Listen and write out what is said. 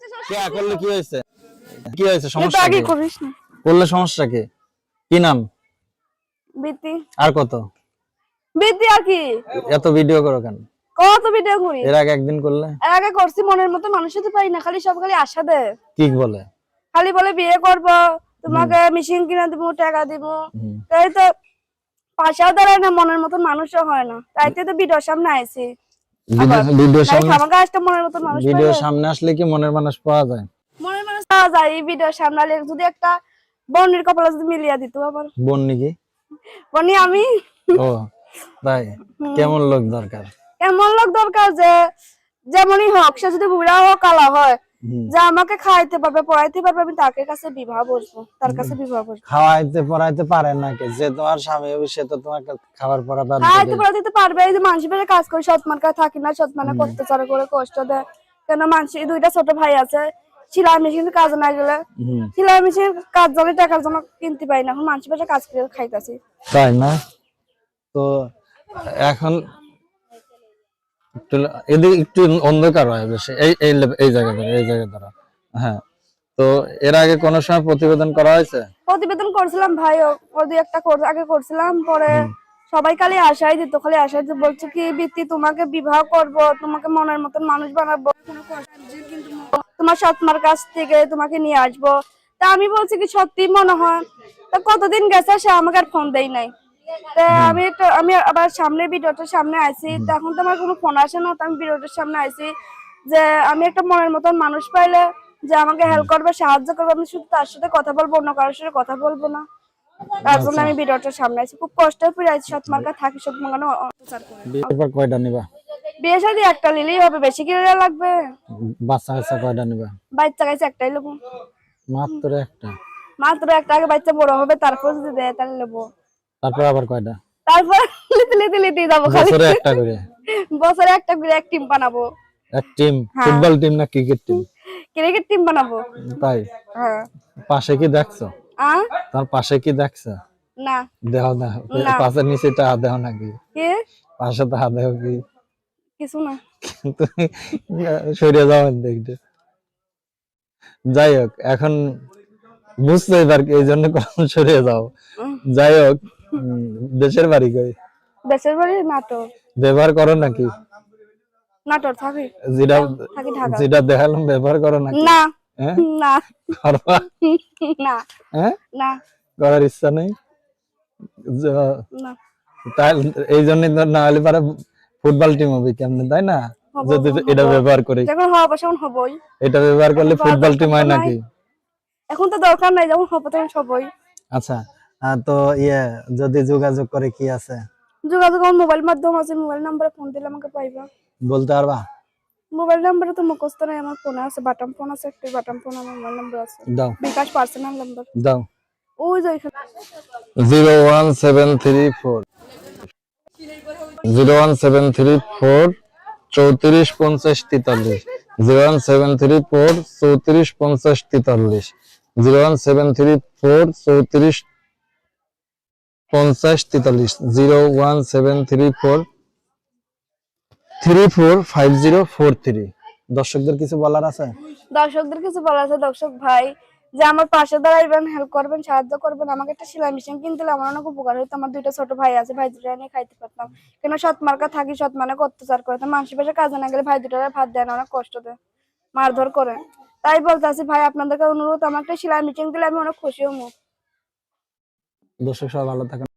কে করলে কি হয়েছে? কি হয়েছে সমস্যা আগে করিস না। করলে সমস্যা কি? কি নাম? বৃত্তি আর কত? বৃত্তি আর কি? এত ভিডিও করো কেন? কত ভিডিও করি? এর আগে একদিন করলে? এর আগে করছি মনের মতো মানুষের তো পাই না খালি সব খালি আশা দেয়। কি বলে? খালি বলে বিয়ে করব তোমাকে মেশিন কিনে দিব টাকা দিব। তাই তো পাশাও দাঁড়ায় না মনের মতো মানুষও হয় না। তাইতে তো ভিডিওর সামনে আইছি। ভিডিও ভিডিও সামনে আমাকে আসতে মনের মতো মানুষ ভিডিও সামনে আসলে কি মনের মানুষ পাওয়া যায়? মনের মানুষ পাওয়া যায় এই ভিডিওর সামনে যদি একটা বন্যের কপালে যদি মিলিয়ে দিত আবার। বোন নাকি বনি আমি। ও তাই? কেমন লোক দরকার? লোক দরকার যে যেমনই হোক সে যদি বুড়া হোক কালা হয়। যে আমাকে খাইতে পারবে পড়াইতে পারবে আমি তার কাছে বিবাহ বসবো তার কাছে বিবাহ বসবো। খাওয়াইতে পড়াইতে পারে নাকি যে তোমার স্বামী হবে সে তো তোমাকে খাবার পড়া বাদ খাইতে। পড়াইতে পারবে। এই যে মানুষ পেলে কাজ করে সৎ মানকা থাকি না সৎ মানে করতে চার করে কষ্ট দেয়। কেন মানুষ দুইটা ছোট ভাই আছে সেলাই মেশিন কাজ না গেলে। সেলাই মেশিন কাজ জানি টাকার জন্য কিনতে পারি না। এখন মানুষ পেলে কাজ করে খাইতেছি। তাই না? তো এখন একটু এদিকে একটু অন্ধকার হয় বেশি। এই এই জায়গা ধরে এই জায়গা ধরা। হ্যাঁ। তো এর আগে কোনো সময় প্রতিবেদন করা হয়েছে? প্রতিবেদন করছিলাম ভাই ও দুই একটা আগে করছিলাম পরে সবাই খালি আশাই দিত খালি আশাই দিত বলছে কি বৃত্তি তোমাকে বিবাহ করব তোমাকে মনের মতন মানুষ বানাবো। তোমার সৎমার কাছ থেকে তোমাকে নিয়ে আসব। তা আমি বলছি কি সত্যি মনে হয় তা কতদিন গেছে সে আমাকে আর ফোন দেয় নাই। আমি তো আমি আবার সামনে ভিডিওটার সামনে আইছি তখন তো আমার কোনো ফোন আসে না তো আমি ভিডিওটার সামনে আইছি যে আমি একটা মনের মতন মানুষ পাইলে যে আমাকে হেল্প করবে সাহায্য করবে আমি শুধু তার সাথে কথা বলব অন্য কারোর সাথে কথা বলব না। তার জন্য আমি ভিডিওটার সামনে খুব কষ্ট সৎ মার্কা থাকি মার্কা অত্যাচার করে। বিয়ের কয়টা নিবা? বিয়ে শাদী একটা নিলেই হবে বেশি কি লাগবে? বাচ্চা কাচ্চা কয়টা নিবা? বাচ্চা কাছে একটাই নেব মাত্র একটা? মাত্র একটা আগে বাচ্চা বড় হবে তারপর যদি দেয় তাহলে নেব তারপর আবার কয়টা? তারপর লিতে লিতে লিতে যাব খালি। বছরে একটা করে? বছরে একটা করে এক টিম বানাবো। এক টিম হ্যাঁ। ফুটবল টিম না ক্রিকেট টিম ক্রিকেট টিম বানাবো। তাই? হ্যাঁ। পাশে কি দেখছ? আ? তার পাশে কি দেখছ? না। দেহ না না। পাশের নিচে টা দেহ নাকি? কি? পাশে তো দেহ কি? কিছু না। তুমি সরিয়ে যাও দেখতে যাই হোক এখন বুঝতে এবার এই জন্য কখন সরিয়ে যাও। যাই হোক দেশের বাড়ি কই? দেশের বাড়ি নাটোর। ব্যবহার করো নাকি? নাটোর থাকি। যেটা থাকি ঢাকা। যেটা দেখালাম ব্যবহার করো নাকি? না। হ্যাঁ? না। করবা? না। হ্যাঁ? না। করার ইচ্ছা নেই? না। তাই এই জন্যই তো না হলে পারে ফুটবল টিম হবে কেমনে তাই না? যদি এটা। ব্যবহার করি। যখন হব তখন হবই। এটা ব্যবহার করলে ফুটবল টিম হয় নাকি? এখন তো দরকার নাই যখন হব তখন সবই। আচ্ছা। তো ইয়ে যদি যোগাযোগ করে কি আছে? যোগাযোগ আমার মোবাইল মাধ্যম আছে মোবাইল নাম্বারে ফোন দিলে আমাকে পাইবা। বলতে পারবা? মোবাইল নাম্বারে তো মুখস্থ নাই আমার ফোন আছে বাটাম ফোন আছে একটা বাটাম ফোন আমার মোবাইল নাম্বার আছে। দাও। বিকাশ পার্সোনাল নাম্বার দাও। ওই যে zero one seven three four. Zero one seven three four চৌত্রিশ পঞ্চাশ তেতাল্লিশ। Zero one seven three four চৌত্রিশ পঞ্চাশ তেতাল্লিশ। Zero one seven three four চৌত্রিশ পঞ্চাশ তেতাল্লিশ, zero one seven three four three four five zero four three. দর্শকদের কিছু বলার আছে? দর্শকদের কিছু বলা আছে। দর্শক ভাই, যে আমার পাশে দাঁড়াইবেন হেল্প করবেন, সাহায্য করবেন, আমাকে একটা সেলাই মেশিন কিনতে আমার অনেক উপকার হতো আমার দুইটা ছোট ভাই আছে, ভাই দুটা নিয়ে খাইতে পারতাম। কেন সৎ মার্কা থাকি, সৎ মানে অত্যাচার করে। মানুষের পাশে কাজে না গেলে ভাই দুটারে ভাত দেয় না, অনেক কষ্ট দেয়। মারধর করে। তাই বলতে ভাই, আপনাদেরকে অনুরোধ আমার একটা সেলাই মেশিন দিলে আমি অনেক খুশি হব দর্শক সবাই ভালো থাকেন।